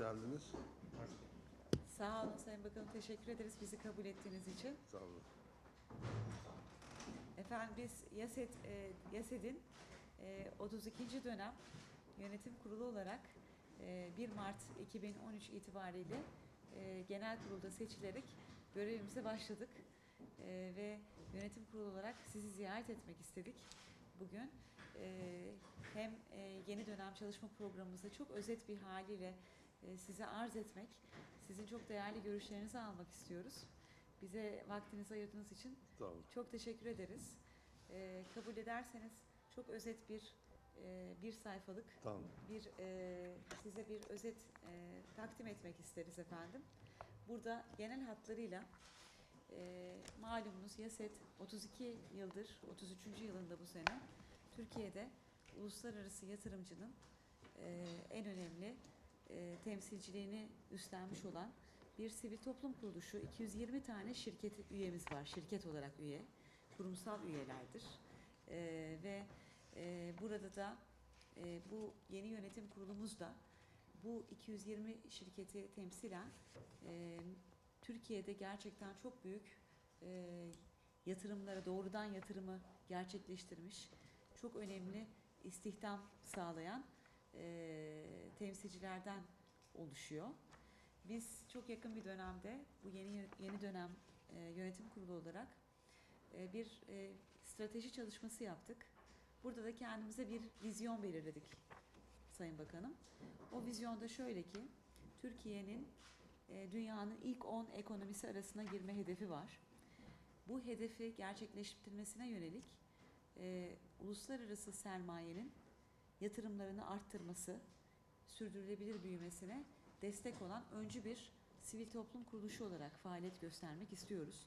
geldiniz. Sağ olun Sayın Bakanım. Teşekkür ederiz bizi kabul ettiğiniz için. Sağ olun. Efendim biz YASED, e, YASED'in e, 32. dönem yönetim kurulu olarak e, 1 Mart 2013 itibariyle e, genel kurulda seçilerek görevimize başladık. E, ve yönetim kurulu olarak sizi ziyaret etmek istedik bugün. E, hem e, yeni dönem çalışma programımızda çok özet bir haliyle size arz etmek, sizin çok değerli görüşlerinizi almak istiyoruz. Bize vaktinizi ayırdığınız için çok teşekkür ederiz. Ee, kabul ederseniz çok özet bir e, bir sayfalık Tamam. bir e, size bir özet e, takdim etmek isteriz efendim. Burada genel hatlarıyla e, malumunuz YASET 32 yıldır, 33. yılında bu sene Türkiye'de uluslararası yatırımcının e, en önemli e, temsilciliğini üstlenmiş olan bir sivil toplum kuruluşu. 220 tane şirket üyemiz var, şirket olarak üye, kurumsal üyelerdir. E, ve e, burada da e, bu yeni yönetim kurulumuz da bu 220 şirketi temsilen e, Türkiye'de gerçekten çok büyük e, yatırımlara doğrudan yatırımı gerçekleştirmiş, çok önemli istihdam sağlayan e, temsilcilerden oluşuyor. Biz çok yakın bir dönemde bu yeni yeni dönem e, yönetim kurulu olarak e, bir e, strateji çalışması yaptık. Burada da kendimize bir vizyon belirledik Sayın Bakanım. O vizyonda şöyle ki Türkiye'nin e, dünyanın ilk 10 ekonomisi arasına girme hedefi var. Bu hedefi gerçekleştirmesine yönelik e, uluslararası sermayenin yatırımlarını arttırması, sürdürülebilir büyümesine destek olan öncü bir sivil toplum kuruluşu olarak faaliyet göstermek istiyoruz.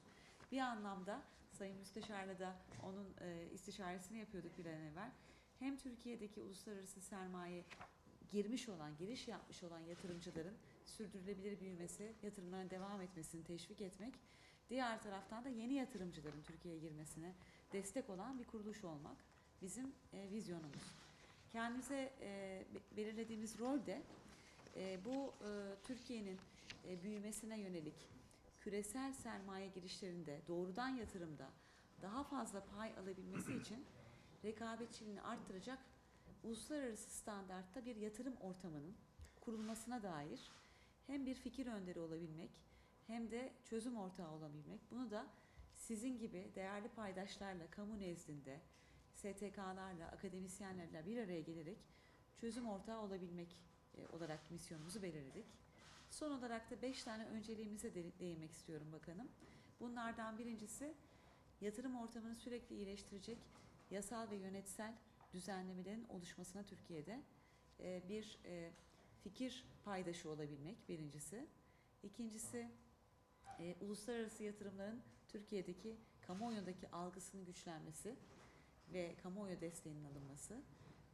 Bir anlamda Sayın Müsteşar'la da onun e, istişaresini yapıyorduk bir an evvel. Hem Türkiye'deki uluslararası sermaye girmiş olan, giriş yapmış olan yatırımcıların sürdürülebilir büyümesi, yatırımlarına devam etmesini teşvik etmek, diğer taraftan da yeni yatırımcıların Türkiye'ye girmesine destek olan bir kuruluş olmak bizim e, vizyonumuz. Kendimize e, be- belirlediğimiz rol de e, bu e, Türkiye'nin e, büyümesine yönelik küresel sermaye girişlerinde, doğrudan yatırımda daha fazla pay alabilmesi için rekabetçiliğini arttıracak uluslararası standartta bir yatırım ortamının kurulmasına dair hem bir fikir önderi olabilmek hem de çözüm ortağı olabilmek. Bunu da sizin gibi değerli paydaşlarla kamu nezdinde, STK'larla, akademisyenlerle bir araya gelerek çözüm ortağı olabilmek e, olarak misyonumuzu belirledik. Son olarak da beş tane önceliğimize de- değinmek istiyorum bakanım. Bunlardan birincisi yatırım ortamını sürekli iyileştirecek yasal ve yönetsel düzenlemelerin oluşmasına Türkiye'de e, bir e, fikir paydaşı olabilmek birincisi. İkincisi uluslararası yatırımların Türkiye'deki kamuoyundaki algısının güçlenmesi ve kamuoyu desteğinin alınması.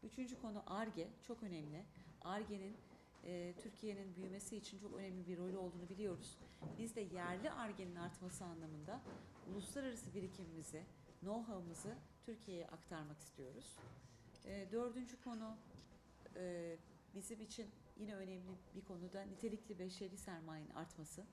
Üçüncü konu ARGE çok önemli. ARGE'nin e, Türkiye'nin büyümesi için çok önemli bir rolü olduğunu biliyoruz. Biz de yerli ARGE'nin artması anlamında uluslararası birikimimizi, know-how'ımızı Türkiye'ye aktarmak istiyoruz. E, dördüncü konu e, bizim için yine önemli bir konuda nitelikli beşeri sermayenin artması.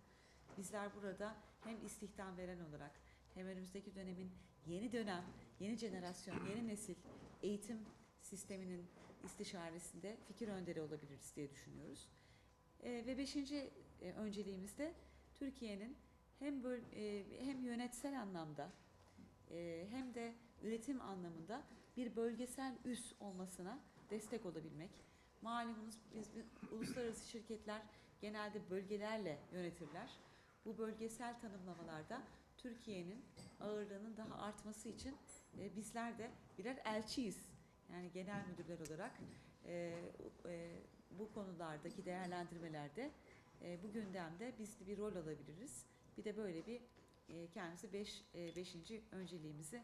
Bizler burada hem istihdam veren olarak hem önümüzdeki dönemin yeni dönem, yeni jenerasyon, yeni nesil eğitim sisteminin istişaresinde fikir önderi olabiliriz diye düşünüyoruz. E, ve beşinci e, önceliğimiz de Türkiye'nin hem böl, e, hem yönetsel anlamda e, hem de üretim anlamında bir bölgesel üs olmasına destek olabilmek. Malumunuz biz biz- uluslararası şirketler genelde bölgelerle yönetirler. Bu bölgesel tanımlamalarda Türkiye'nin ağırlığının daha artması için e, bizler de birer elçiyiz. Yani genel müdürler olarak e, e, bu konulardaki değerlendirmelerde e, bu gündemde biz de bir rol alabiliriz. Bir de böyle bir e, kendimizi beş, e, beşinci önceliğimizi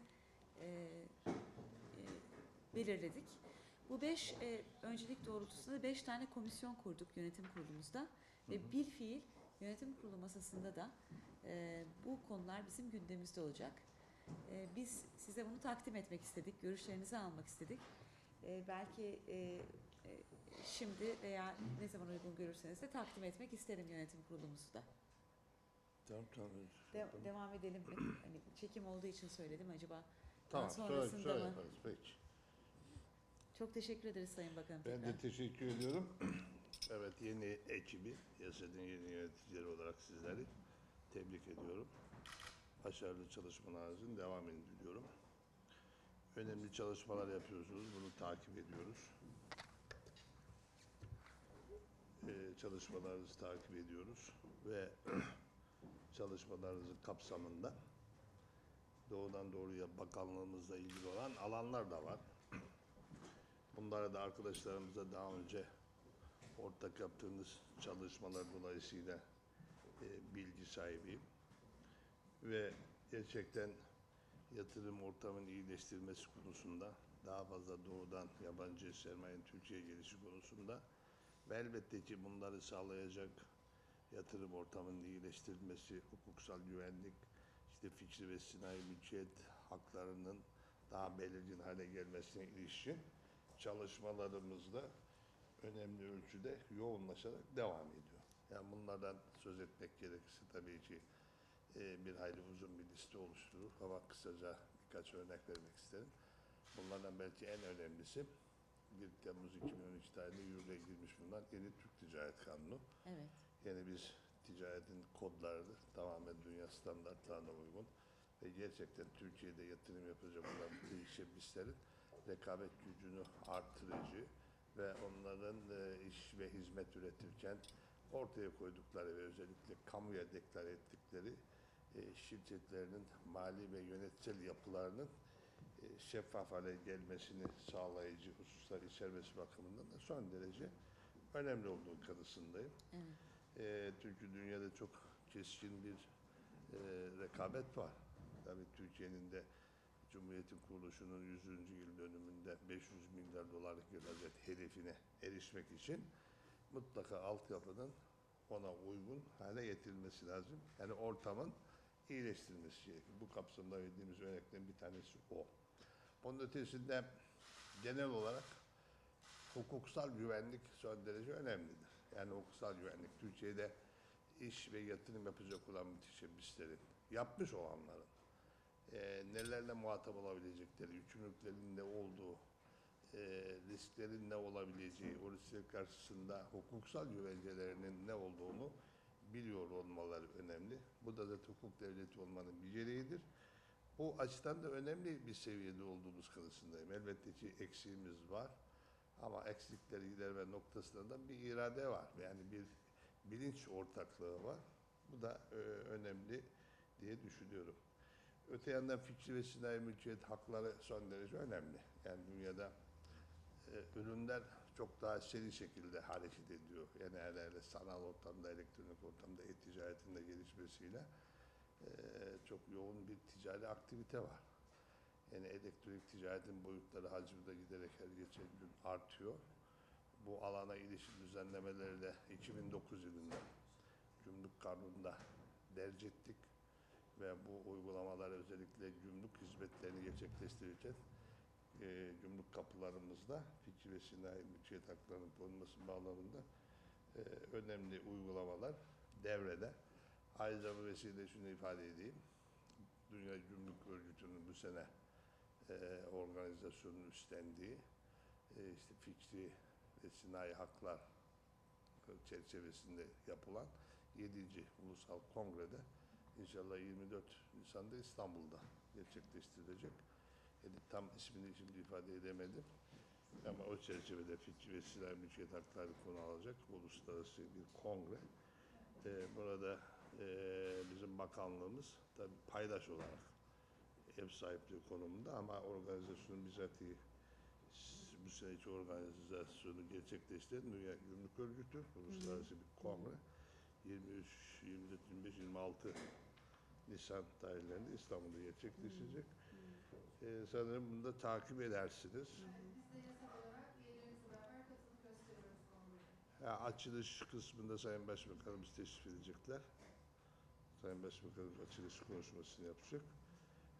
e, e, belirledik. Bu beş e, öncelik doğrultusunda beş tane komisyon kurduk yönetim kurulumuzda ve bir fiil yönetim kurulu masasında da e, bu konular bizim gündemimizde olacak. E, biz size bunu takdim etmek istedik, görüşlerinizi almak istedik. e, belki e, e, şimdi veya ne zaman uygun görürseniz de takdim etmek isterim yönetim kurulumuzu da. Tamam tamam. De- devam edelim mi? Hani çekim olduğu için söyledim acaba. Tamam Daha sonrasında sonra mı? yaparız peki. Çok teşekkür ederiz Sayın Bakanım. Ben tekrar. de teşekkür ediyorum. evet yeni ekibi, YASED'in yeni yöneticileri olarak sizleri tebrik ediyorum. Başarılı çalışmalarınızın devamını diliyorum. Önemli çalışmalar yapıyorsunuz, bunu takip ediyoruz. Ee, çalışmalarınızı takip ediyoruz ve çalışmalarınızın kapsamında doğudan doğruya bakanlığımızla ilgili olan alanlar da var. Bunlara da arkadaşlarımıza daha önce ortak yaptığımız çalışmalar dolayısıyla e, bilgi sahibiyim. Ve gerçekten yatırım ortamının iyileştirilmesi konusunda daha fazla doğudan yabancı sermayenin Türkiye'ye gelişi konusunda ve elbette ki bunları sağlayacak yatırım ortamının iyileştirilmesi, hukuksal güvenlik, işte fikri ve sinayi mülkiyet haklarının daha belirgin hale gelmesine ilişkin çalışmalarımızda önemli ölçüde yoğunlaşarak devam ediyor. Yani bunlardan söz etmek gerekirse tabii ki e, bir hayli uzun bir liste oluşturur ama kısaca birkaç örnek vermek isterim. Bunlardan belki en önemlisi 1 Temmuz 2012 tarihinde yürürlüğe girmiş bulunan yeni Türk Ticaret Kanunu. Evet. Yani biz ticaretin kodları tamamen dünya standartlarına uygun ve gerçekten Türkiye'de yatırım yapacak olan teşebbüslerin rekabet gücünü artırıcı ve onların e, iş ve hizmet üretirken ortaya koydukları ve özellikle kamuya deklar ettikleri şirketlerinin mali ve yönetsel yapılarının e, şeffaf hale gelmesini sağlayıcı hususlar içermesi bakımından da son derece önemli olduğu kanısındayım. Evet. E, çünkü dünyada çok keskin bir e, rekabet var. Tabii Türkiye'nin de Cumhuriyet'in kuruluşunun 100. yıl dönümünde 500 milyar dolarlık ihracat hedefine erişmek için mutlaka altyapının ona uygun hale getirilmesi lazım. Yani ortamın iyileştirilmesi gerekiyor. Bu kapsamda verdiğimiz örneklerin bir tanesi o. Bunun ötesinde genel olarak hukuksal güvenlik son derece önemlidir. Yani hukuksal güvenlik Türkiye'de iş ve yatırım yapacak olan müteşebbislerin, yapmış olanların e, nelerle muhatap olabilecekleri, yükümlülüklerin ne olduğu, e, risklerin ne olabileceği, o riskler karşısında hukuksal güvencelerinin ne olduğunu biliyor olmaları önemli. Bu da zaten hukuk devleti olmanın bir gereğidir. Bu açıdan da önemli bir seviyede olduğumuz kanısındayım. Elbette ki eksiğimiz var. Ama eksikleri giderme noktasında da bir irade var. Yani bir bilinç ortaklığı var. Bu da e, önemli diye düşünüyorum. Öte yandan fikri ve sinayi mülkiyet hakları son derece önemli. Yani dünyada e, ürünler çok daha seri şekilde hareket ediyor. Yani hele hele sanal ortamda, elektronik ortamda e-ticaretin de gelişmesiyle e, çok yoğun bir ticari aktivite var. Yani elektronik ticaretin boyutları hacmi de giderek her geçen gün artıyor. Bu alana ilişkin düzenlemeleri de 2009 yılında Gümrük Kanunu'nda derc ettik ve bu uygulamalar özellikle gümrük hizmetlerini gerçekleştirirken e, gümrük kapılarımızda fikri ve sinayi mülkiyet haklarının korunması bağlamında e, önemli uygulamalar devrede. Ayrıca bu vesileyle şunu ifade edeyim. Dünya Gümrük Örgütü'nün bu sene e, organizasyonun üstlendiği e, işte fikri ve sinayi haklar çerçevesinde yapılan 7. Ulusal Kongre'de inşallah 24 Nisan'da İstanbul'da gerçekleştirilecek. Tam ismini şimdi ifade edemedim. Ama o çerçevede fikri ve sinayi mülkiyet hakları konu alacak uluslararası bir kongre. Ee, burada e, bizim bakanlığımız tabii paydaş olarak ev sahipliği konumunda ama organizasyonun bizatihi bu seneki organizasyonu gerçekleştiren Dünya Gümrük Örgütü, uluslararası bir kongre. 23, 24, 25, 26 Nisan tarihlerinde İstanbul'da gerçekleşecek. Ee, sanırım bunu da takip edersiniz. Biz de yasal olarak üyelerimizle beraber katılım gösteriyoruz kongreye. Ha, açılış kısmında Sayın Başbakanımız teşrif edecekler. Sayın Başbakanımız açılış konuşmasını yapacak.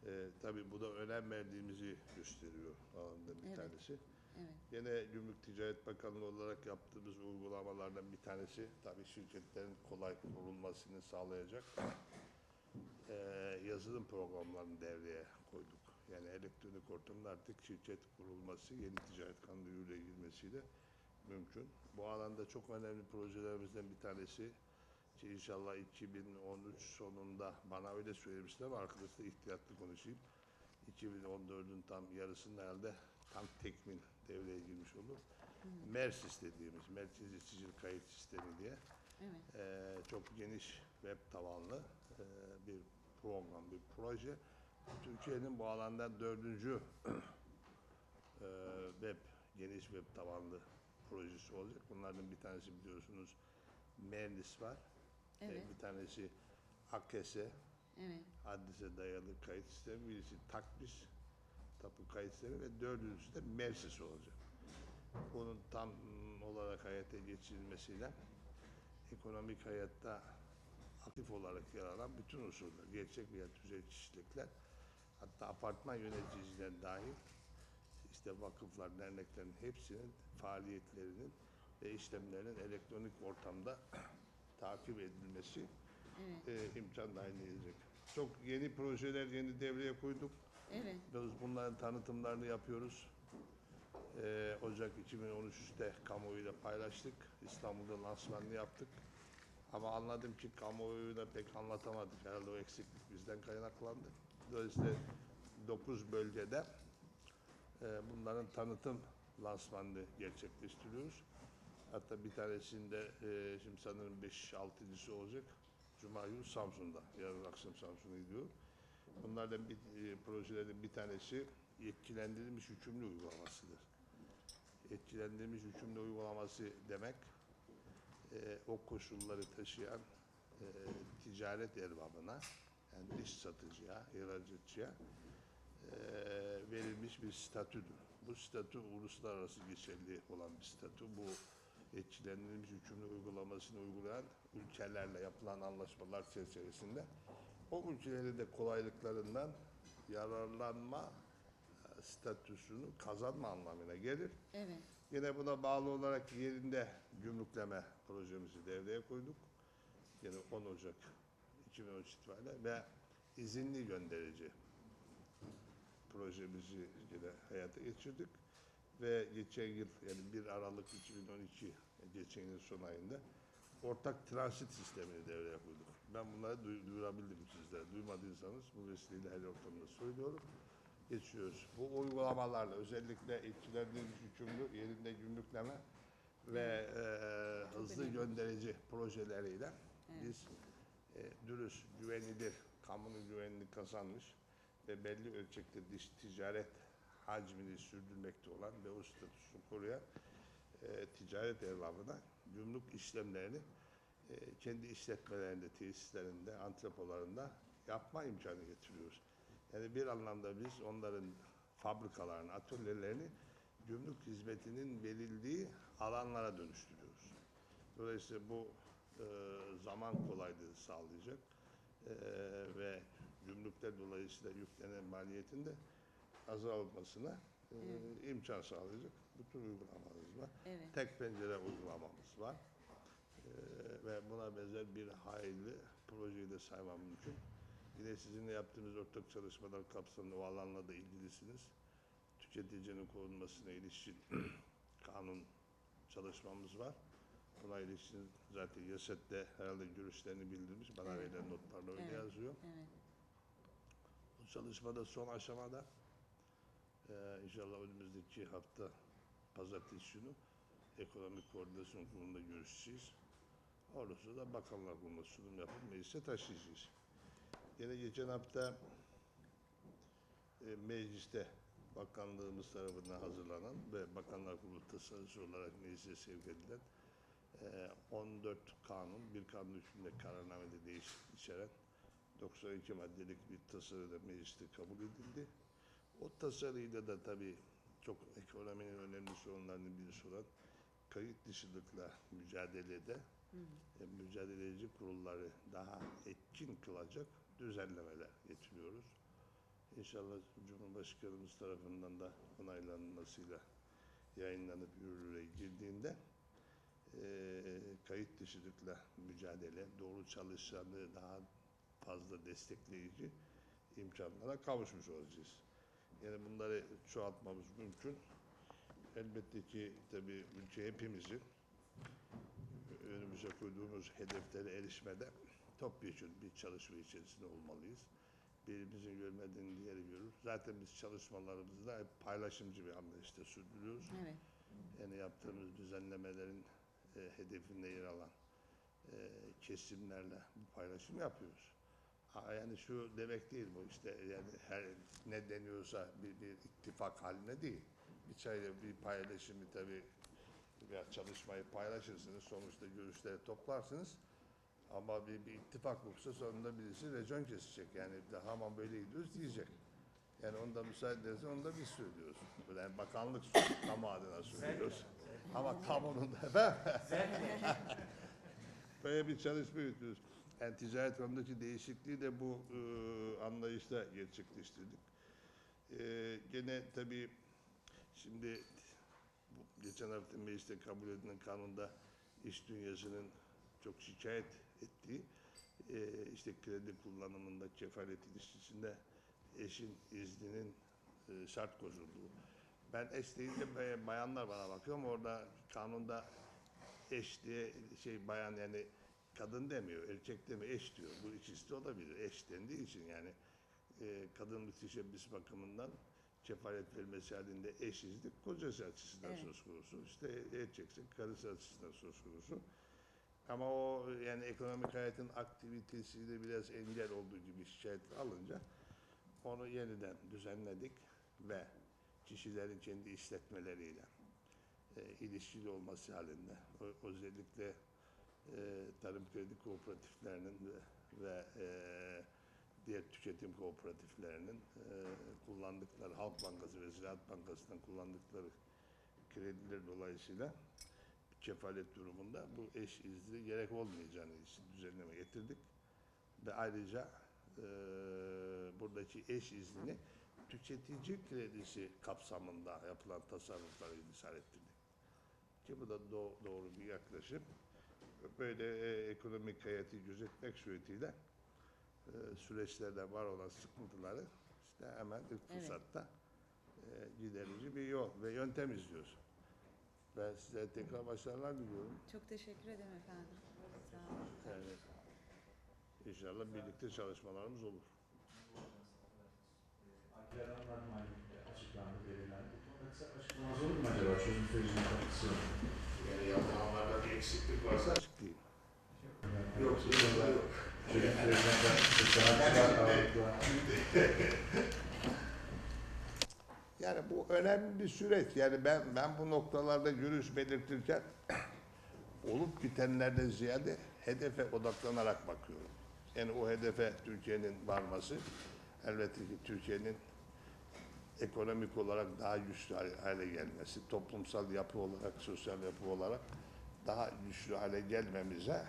E, tabii bu da önem verdiğimizi gösteriyor alanda bir Evet. tanesi. Evet. Yine Gümrük Ticaret Bakanlığı olarak yaptığımız uygulamalardan bir tanesi tabii şirketlerin kolay kurulmasını sağlayacak eee, yazılım programlarını devreye koyduk. Yani elektronik ortamda artık şirket kurulması yeni ticaret kanunu yürürlüğe girmesiyle mümkün. Bu alanda çok önemli projelerimizden bir tanesi ki inşallah 2013 sonunda bana öyle söylemişler ama arkadaşlar ihtiyatlı konuşayım. 2014'ün tam yarısında herhalde tam tekmil devreye girmiş olur. MERSIS dediğimiz Merkezi Sicil Kayıt Sistemi diye Evet. eee, çok geniş web tabanlı eee, bir program, bir proje. Türkiye'nin bu alanda dördüncü eee, web, geniş web tabanlı projesi olacak. Bunlardan bir tanesi biliyorsunuz MERNIS var. Evet. bir tanesi AKESE, Evet. adrese dayalı kayıt sistemi, birisi takbis, tapu kayıt sistemi ve dördüncüsü de Mersis olacak. Bunun tam olarak hayata geçirilmesiyle ekonomik hayatta aktif olarak yer alan bütün unsurlar, gerçek veya tüzel kişilikler, hatta apartman yöneticiler dahil işte vakıflar, derneklerin hepsinin faaliyetlerinin ve işlemlerinin elektronik ortamda takip edilmesi Evet. e, imkan dahil edilecek. Çok yeni projeler yeni devreye koyduk. Evet. Biz bunların tanıtımlarını yapıyoruz. E, Ocak 2013'te kamuoyuyla paylaştık. İstanbul'da lansmanını yaptık. Ama anladım ki kamuoyuyla pek anlatamadık. Herhalde o eksiklik bizden kaynaklandı. Dolayısıyla 9 bölgede e, bunların tanıtım lansmanını gerçekleştiriyoruz. Hatta bir tanesinde e, şimdi sanırım 5-6.sı olacak. Cuma günü Samsun'da. Yarın akşam Samsun'a gidiyor. Bunlardan bir e, projelerin bir tanesi yetkilendirilmiş hükümlü uygulamasıdır. Yetkilendirilmiş hükümlü uygulaması demek o koşulları taşıyan ticaret erbabına yani dış satıcıya, ihracatçıya e, verilmiş bir statüdür. Bu statü uluslararası geçerli olan bir statü. Bu etkilendirilmiş hükümlü uygulamasını uygulayan ülkelerle yapılan anlaşmalar çerçevesinde o ülkelerin de kolaylıklarından yararlanma statüsünü kazanma anlamına gelir. Evet. Yine buna bağlı olarak yerinde gümrükleme projemizi devreye koyduk. Yine 10 Ocak 2013 itibariyle ve izinli gönderici projemizi yine hayata geçirdik. Ve geçen yıl yani 1 Aralık 2012 geçen yıl son ayında ortak transit sistemini devreye koyduk. Ben bunları duy- duyurabildim sizlere. Duymadıysanız bu vesileyle her ortamda söylüyorum. Geçiyoruz. Bu uygulamalarla özellikle etkilendirilmiş hükümlü yerinde gümrükleme ve e, hızlı gönderici projeleriyle Evet. biz e, dürüst, güvenilir, kamunun güvenini kazanmış ve belli ölçekte dış ticaret hacmini sürdürmekte olan ve o statüsünü koruyan e, ticaret erbabına gümrük işlemlerini e, kendi işletmelerinde, tesislerinde, antrepolarında yapma imkanı getiriyoruz. Yani bir anlamda biz onların fabrikalarını, atölyelerini gümrük hizmetinin verildiği alanlara dönüştürüyoruz. Dolayısıyla bu e, zaman kolaylığı sağlayacak e, ve gümrükler dolayısıyla yüklenen maliyetin de azalmasına e, Evet. imkan sağlayacak. Bu tür uygulamalarımız var. Evet. Tek pencere uygulamamız var. E, ve buna benzer bir hayli projeyi de saymam mümkün. Yine sizinle yaptığımız ortak çalışmalar kapsamında o alanla da ilgilisiniz. Tüketicinin korunmasına ilişkin kanun çalışmamız var. Buna ilişkin zaten YASET'te herhalde görüşlerini bildirmiş. Bana Evet. verilen notlarda öyle Evet. yazıyor. Evet. Bu çalışmada son aşamada eee inşallah önümüzdeki hafta pazartesi günü ekonomik koordinasyon kurulunda görüşeceğiz. Sonra da bakanlar kuruluna sunum yapıp meclise taşıyacağız. Yine geçen hafta e, mecliste bakanlığımız tarafından hazırlanan ve bakanlar kurulu tasarısı olarak meclise sevk edilen 14 kanun, bir kanun hükmünde kararnamede değişiklik içeren 92 maddelik bir tasarı da mecliste kabul edildi. O tasarıyla da tabii çok ekonominin önemli sorunlarının birisi olan kayıt dışılıkla mücadelede Hı hı. e, mücadeleci kurulları daha etkin kılacak düzenlemeler getiriyoruz. İnşallah Cumhurbaşkanımız tarafından da onaylanmasıyla yayınlanıp yürürlüğe girdiğinde eee kayıt dışılıkla mücadele, doğru çalışanlığı daha fazla destekleyici imkanlara kavuşmuş olacağız. Yani bunları çoğaltmamız mümkün. Elbette ki tabii ülke hepimizin önümüze koyduğumuz hedeflere erişmede topyekun bir çalışma içerisinde olmalıyız. Birimizin görmediğini diğeri görür. Zaten biz çalışmalarımızda hep paylaşımcı bir anlayışta sürdürüyoruz. Evet. Yani yaptığımız düzenlemelerin e, hedefinde yer alan e, kesimlerle bu paylaşım yapıyoruz. Ha, yani şu demek değil bu işte yani her ne deniyorsa bir, bir ittifak haline değil. Bir çayla bir paylaşımı tabii veya çalışmayı paylaşırsınız. Sonuçta görüşleri toplarsınız. Ama bir, bir ittifak yoksa sonunda birisi racon kesecek. Yani daha aman böyle gidiyoruz diyecek. Yani onda müsaade ederse onu da biz söylüyoruz. Yani bakanlık söylüyor, kamu adına söylüyoruz. Ama kamunun da. Böyle bir çalışma yürütüyoruz. Yani ticaret kanundaki değişikliği de bu e, anlayışla gerçekleştirdik. E, gene tabii şimdi bu geçen hafta mecliste kabul edilen kanunda iş dünyasının çok şikayet ettiği e, işte kredi kullanımında kefalet ilişkisinde eşin izninin e, şart koşulduğu. Ben eş deyince bay- bayanlar bana bakıyor ama orada kanunda eş diye şey bayan yani kadın demiyor, erkek demiyor, eş diyor. Bu ikisi de olabilir. Eş dendiği için yani e, kadın müteşebbis bakımından kefalet verilmesi halinde eşizlik kocası açısından Evet. söz konusu. İşte erkekse karısı açısından söz konusu. Ama o yani ekonomik hayatın aktivitesiyle biraz engel olduğu gibi şikayet alınca onu yeniden düzenledik ve kişilerin kendi işletmeleriyle e, ilişkili olması halinde o, özellikle e, tarım kredi kooperatiflerinin ve, ve e, diğer tüketim kooperatiflerinin e, kullandıkları Halk Bankası ve Ziraat Bankası'ndan kullandıkları krediler dolayısıyla kefalet durumunda bu eş izni gerek olmayacağını için düzenleme getirdik. Ve ayrıca e, buradaki eş iznini tüketici kredisi kapsamında yapılan tasarruflara intisar ettirdik. Ki bu da do- doğru bir yaklaşım. Böyle e, ekonomik hayatı gözetmek suretiyle e, süreçlerde var olan sıkıntıları işte hemen ilk Evet. fırsatta e, giderici bir yol ve yöntem izliyoruz. Ben size tekrar başarılar diliyorum. Çok teşekkür ederim efendim. Sağ olun. Yani inşallah birlikte çalışmalarımız olur. Mu acaba? Çözüm sürecine katkısı yok. Yani yapılanlarda bir eksiklik varsa açıklayayım. Yok, yok. Çözüm sürecine katkısı. Yani bu önemli bir süreç. Yani ben ben bu noktalarda görüş belirtirken olup bitenlerden ziyade hedefe odaklanarak bakıyorum. Yani o hedefe Türkiye'nin varması elbette ki Türkiye'nin ekonomik olarak daha güçlü hale- gelmesi, toplumsal yapı olarak, sosyal yapı olarak daha güçlü hale gelmemize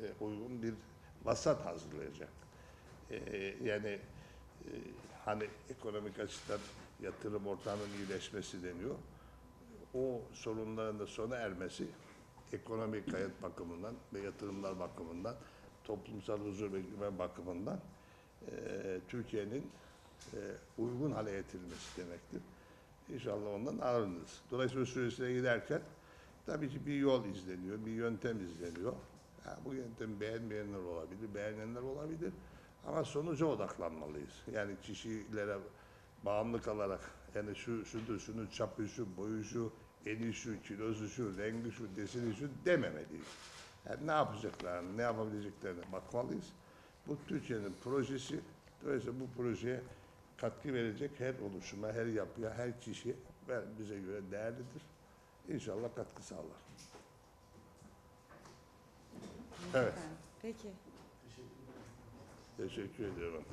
e, uygun bir vasat hazırlayacak. E, yani e, hani ekonomik açıdan yatırım ortamının iyileşmesi deniyor. O sorunların da sona ermesi ekonomik hayat bakımından ve yatırımlar bakımından, toplumsal huzur ve güven bakımından Türkiye'nin uygun hale getirilmesi demektir. İnşallah ondan arınırız. Dolayısıyla o süreçlere giderken tabii ki bir yol izleniyor, bir yöntem izleniyor. Ha, bu yöntemi beğenmeyenler olabilir, beğenenler olabilir. Ama sonuca odaklanmalıyız. Yani kişilere bağımlı kalarak yani şu şudur, şunun çapı şu, boyu şu, eni şu, kilosu şu, rengi şu, deseni şu dememeliyiz. Yani ne yapacaklarını, ne yapabileceklerine bakmalıyız. Bu Türkiye'nin projesi. Dolayısıyla bu projeye katkı verecek her oluşuma, her yapıya, her kişiye ve bize göre değerlidir. İnşallah katkı sağlar. Evet. Peki. Teşekkür ediyorum.